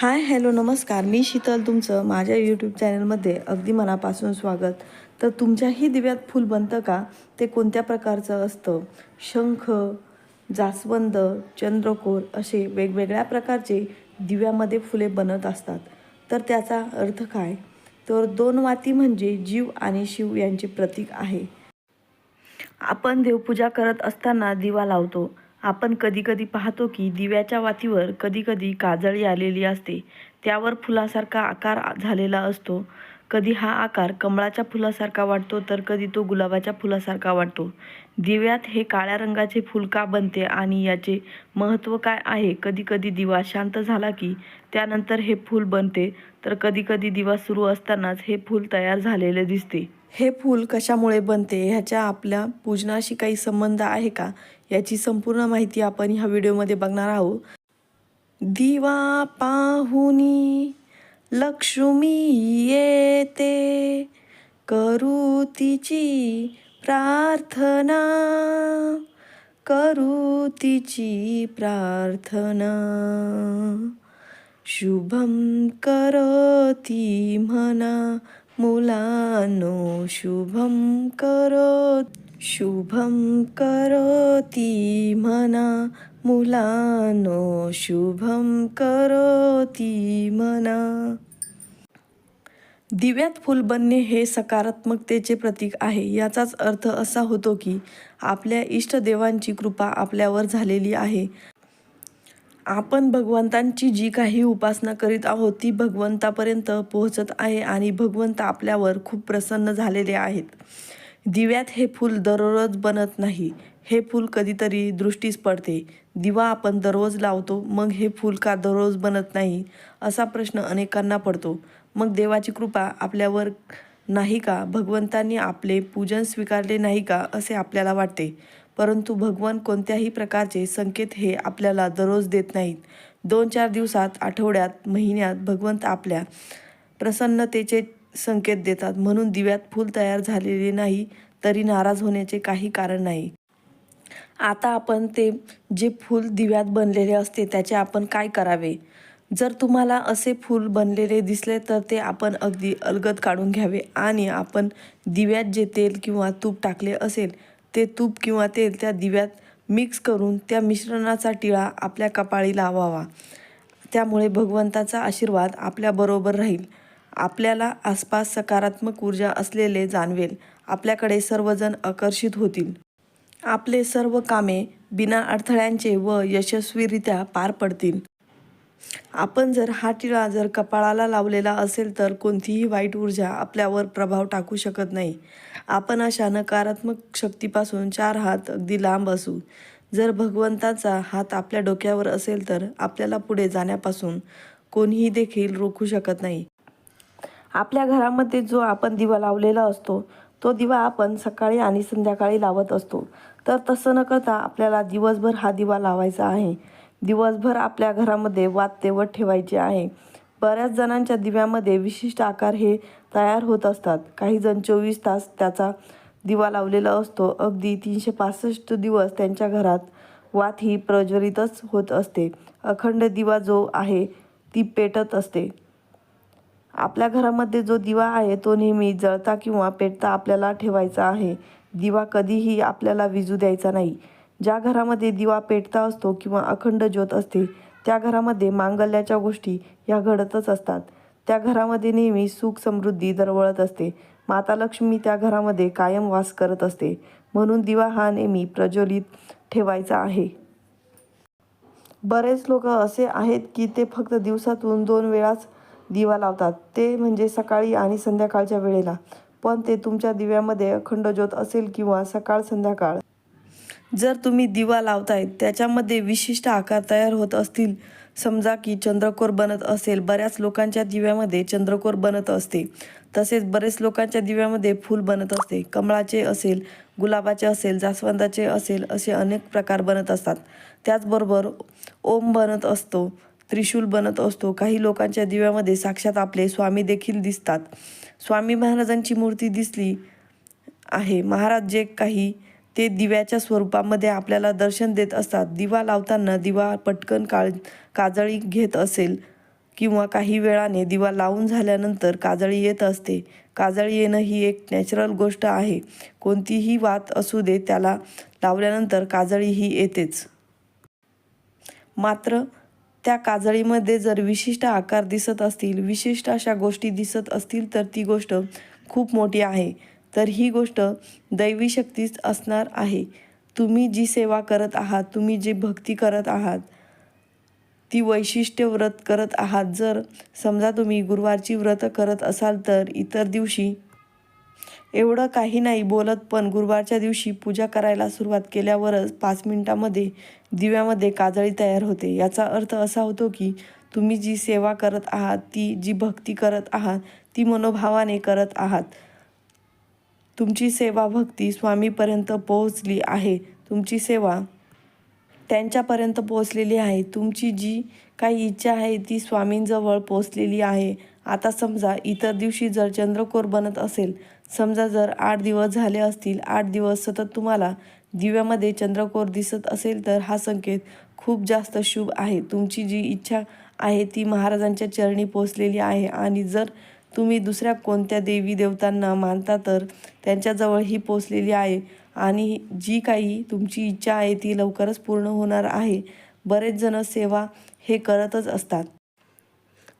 Hi hello नमस्कार. मी शीतल तुमचं माझ्या यूट्यूब चॅनलमध्ये अगदी मनापासून स्वागत. तर तुमच्याही दिव्यात फूल बनतं का? ते कोणत्या प्रकारचं असतं? शंख जास्वंद चंद्रकोर असे वेगवेगळ्या प्रकारचे दिव्यामध्ये फुले बनत असतात. तर त्याचा अर्थ काय? तर दोन वाती म्हणजे जीव आणि शिव यांचे प्रतीक आहे. आपण देवपूजा करत असताना दिवा लावतो. आपण कधीकधी पाहतो की दिव्याच्या वातीवर कधीकधी काजळी आलेली असते. त्यावर फुलासारखा आकार झालेला असतो. कधी हा आकार कमळाच्या फुलासारखा वाटतो तर कधी तो गुलाबाच्या फुलासारखा वाटतो. दिव्यात हे काळ्या रंगाचे फूल का बनते आणि याचे महत्त्व काय आहे? कधीकधी दिवा शांत झाला की त्यानंतर हे फूल बनते तर कधी कधी दिवा सुरू असतानाच हे फूल तयार झालेले दिसते. हे फूल कशामुळे बनते? ह्याच्या आपल्या पूजनाशी काही संबंध आहे का? याची संपूर्ण माहिती आपण ह्या व्हिडिओमध्ये बघणार आहोत. दिवा पाहुनी लक्ष्मी येते. करू तिची प्रार्थना करू तिची प्रार्थना. शुभम करोती म्हणा मुलानो शुभम करो शुभम करोती म्हणा मुलानो शुभम करोती म्हणा दिव्यात फूल बनणे हे सकारात्मकतेचे प्रतीक आहे. याचाच अर्थ असा होतो की आपल्या इष्टदेवांची कृपा आपल्यावर झालेली आहे. आपण भगवंतांची जी काही उपासना करीत आहोत ती भगवंतापर्यंत पोहोचत आहे आणि भगवंत आपल्यावर खूप प्रसन्न झालेले आहेत. दिव्यात हे फूल दररोज बनत नाही. हे फूल कधीतरी दृष्टीस पडते. दिवा आपण दररोज लावतो मग हे फूल का दररोज बनत नाही असा प्रश्न अनेकांना पडतो. मग देवाची कृपा आपल्यावर नाही का? भगवंतांनी आपले पूजन स्वीकारले नाही का? असे आपल्याला वाटते. परंतु भगवान कोणत्याही प्रकारचे संकेत हे आपल्याला दररोज देत नाहीत. दोन चार दिवसात आठवड्यात महिन्यात भगवंत आपल्या प्रसन्नतेचे संकेत देतात. म्हणून दिव्यात फूल तयार झालेले नाही तरी नाराज होण्याचे काही कारण नाही. आता आपण ते जे फूल दिव्यात बनलेले असते त्याचे आपण काय करावे? जर तुम्हाला असे फूल बनलेले दिसले तर ते आपण अगदी अलगद काढून घ्यावे आणि आपण दिव्यात जे तेल किंवा तूप टाकले असेल ते तूप किंवा तेल त्या दिव्यात मिक्स करून त्या मिश्रणाचा टिळा आपल्या कपाळी लावावा. त्यामुळे भगवंताचा आशीर्वाद आपल्याबरोबर राहील. आपल्याला आसपास सकारात्मक ऊर्जा असलेले जाणवेल. आपल्याकडे सर्वजण आकर्षित होतील. आपले सर्व कामे बिना अडथळ्यांचे व यशस्वीरित्या पार पडतील. आपण जर हा टिळा जर कपाळाला लावलेला असेल तर कोणतीही वाईट ऊर्जा आपल्यावर प्रभाव टाकू शकत नाही. आपण अशा नकारात्मक शक्तीपासून चार हात अगदी लांब असू. जर भगवंताचा हात आपल्या डोक्यावर असेल तर आपल्याला पुढे जाण्यापासून कोणीही देखील रोखू शकत नाही. आपल्या घरामध्ये जो आपण दिवा लावलेला असतो तो दिवा आपण सकाळी आणि संध्याकाळी लावत असतो. तर तसं न करता आपल्याला दिवसभर हा दिवा लावायचा आहे. दिवसभर आपल्या घरामध्ये वात तेवत ठेवायचे आहे. बऱ्याच जणांच्या दिव्यामध्ये विशिष्ट आकार हे तयार होत असतात. काही जण चोवीस तास त्याचा दिवा लावलेला असतो. अगदी तीनशे पासष्ट दिवस त्यांच्या घरात वात ही प्रज्वलितच होत असते. अखंड दिवा जो आहे ती पेटत असते. आपल्या घरामध्ये जो दिवा आहे तो नेहमी जळता किंवा पेटता आपल्याला ठेवायचा आहे. दिवा कधीही आपल्याला विजू द्यायचा नाही. ज्या घरामध्ये दिवा पेटता असतो किंवा अखंड ज्योत असते त्या घरामध्ये मांगल्याच्या गोष्टी ह्या घडतच असतात. त्या घरामध्ये नेहमी सुख समृद्धी दरवळत असते. माता लक्ष्मी त्या घरामध्ये कायम वास करत असते. म्हणून दिवा हा नेहमी प्रज्वलित ठेवायचा आहे. बरेच लोक असे आहेत की ते फक्त दिवसातून दोन वेळाच दिवा लावतात. ते म्हणजे सकाळी आणि संध्याकाळच्या वेळेला. पण ते तुमच्या दिव्यामध्ये अखंड ज्योत असेल किंवा सकाळ संध्याकाळ जर तुम्ही दिवा लावताय त्याच्यामध्ये विशिष्ट आकार तयार होत असतील. समजा की चंद्रकोर बनत असेल बऱ्याच लोकांच्या दिव्यामध्ये चंद्रकोर बनत असते. तसेच बरेच लोकांच्या दिव्यामध्ये फूल बनत असते. कमळाचे असेल गुलाबाचे असेल जास्वंदाचे असेल असे अनेक प्रकार बनत असतात. त्याचबरोबर ओम बनत असतो त्रिशूल बनत असतो. काही लोकांच्या दिव्यामध्ये साक्षात आपले स्वामी देखील दिसतात. स्वामी महाराजांची मूर्ती दिसली आहे. महाराज जे काही ते दिव्याच्या स्वरूपामध्ये आपल्याला दर्शन देत असतात. दिवा लावताना दिवा पटकन काळ काजळी घेत असेल किंवा काही वेळाने दिवा लावून झाल्यानंतर काजळी येत असते. काजळी येणं ही एक नॅचरल गोष्ट आहे. कोणतीही वात असू दे त्याला लावल्यानंतर काजळी ही येतेच. मात्र त्या काजळीमध्ये जर विशिष्ट आकार दिसत असतील विशिष्ट अशा गोष्टी दिसत असतील तर ती गोष्ट खूप मोठी आहे. तर ही गोष्ट दैवी शक्तीच असणार आहे. तुम्ही जी सेवा करत आहात तुम्ही जी भक्ती करत आहात ती वैशिष्ट्य व्रत करत आहात. जर समजा तुम्ही गुरुवारची व्रत करत असाल तर इतर दिवशी एवढं काही नाही बोलत पण गुरुवारच्या दिवशी पूजा करायला सुरुवात केल्यावरच पाच मिनिटामध्ये दिव्यामध्ये काजळी तयार होते. याचा अर्थ असा होतो की तुम्ही जी सेवा करत आहात ती जी भक्ती करत आहात ती मनोभावाने करत आहात. तुमची सेवा भक्ती स्वामीपर्यंत पोहोचली आहे. तुमची सेवा त्यांच्यापर्यंत पोहोचलेली आहे. तुमची जी काही इच्छा आहे ती स्वामींजवळ पोहोचलेली आहे. आता समजा इतर दिवशी जर चंद्रकोर बनत असेल समजा जर आठ दिवस झाले असतील आठ दिवस सतत तुम्हाला दिव्यामध्ये चंद्रकोर दिसत असेल तर हा संकेत खूप जास्त शुभ आहे. तुमची जी इच्छा आहे ती महाराजांच्या चरणी पोचलेली आहे. आणि जर तुम्ही दुसऱ्या कोणत्या देवी देवतांना मानता तर त्यांच्याजवळ ही पोचलेली आहे. आणि जी काही तुमची इच्छा आहे ती लवकरच पूर्ण होणार आहे. बरेच जण सेवा हे करतच असतात.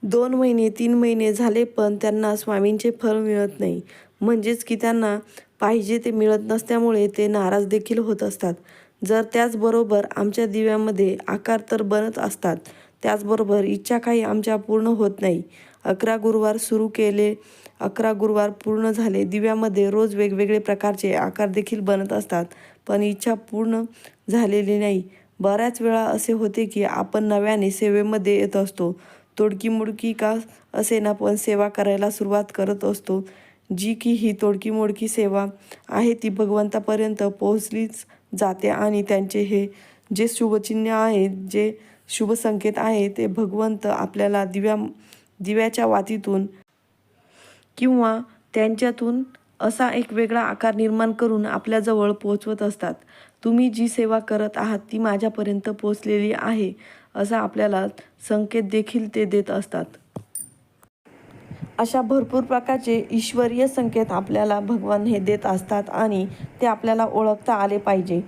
दोन महिने तीन महिने झाले पण त्यांना स्वामींचे फळ मिळत नाही. म्हणजेच की त्यांना पाहिजे ते मिळत नसल्यामुळे ते नाराज देखील होत असतात. जर त्याचबरोबर आमच्या दिव्यामध्ये आकार तर बनत असतात. त्याचबरोबर इच्छा काही आमच्या पूर्ण होत नाही. अकरा गुरुवार सुरू केले. अकरा गुरुवार पूर्ण झाले. दिव्यामध्ये रोज वेगवेगळे प्रकारचे आकार देखील बनत असतात पण इच्छा पूर्ण झालेली नाही. बऱ्याच वेळा असे होते की आपण नव्याने सेवेमध्ये येत असतो. तोडकी मोडकी का असे ना पण सेवा करायला सुरुवात करत असतो. जी की ही तोडकी मोडकी सेवा आहे ती भगवंतापर्यंत पोहोचलीच जाते आणि त्यांचे हे जे शुभचिन्ह आहे जे शुभ संकेत आहे ते भगवंत आपल्याला दिव्या दिव्याच्या वातीतून किंवा त्यांच्यातून असा एक वेगळा आकार निर्माण करून आपल्याजवळ पोहोचवत असतात. तुम्ही जी सेवा करत आहात ती माझ्यापर्यंत पोचलेली आहे असा आपल्याला संकेत देखील ते देत असतात. अशा भरपूर प्रकारचे ईश्वरीय संकेत आपल्याला भगवान हे देत असतात आणि ते आपल्याला ओळखता आले पाहिजे.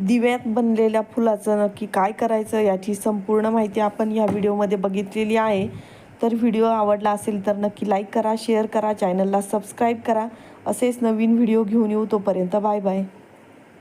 दिव्यात बनलेल्या फुलाचं नक्की काय करायचं याची संपूर्ण माहिती आपण या व्हिडिओमध्ये बघितलेली आहे. तर व्हिडिओ आवडला असेल तर नक्की लाईक करा शेअर करा चॅनलला सबस्क्राईब करा. असेच नवीन व्हिडिओ घेऊन येऊ तोपर्यंत बाय बाय.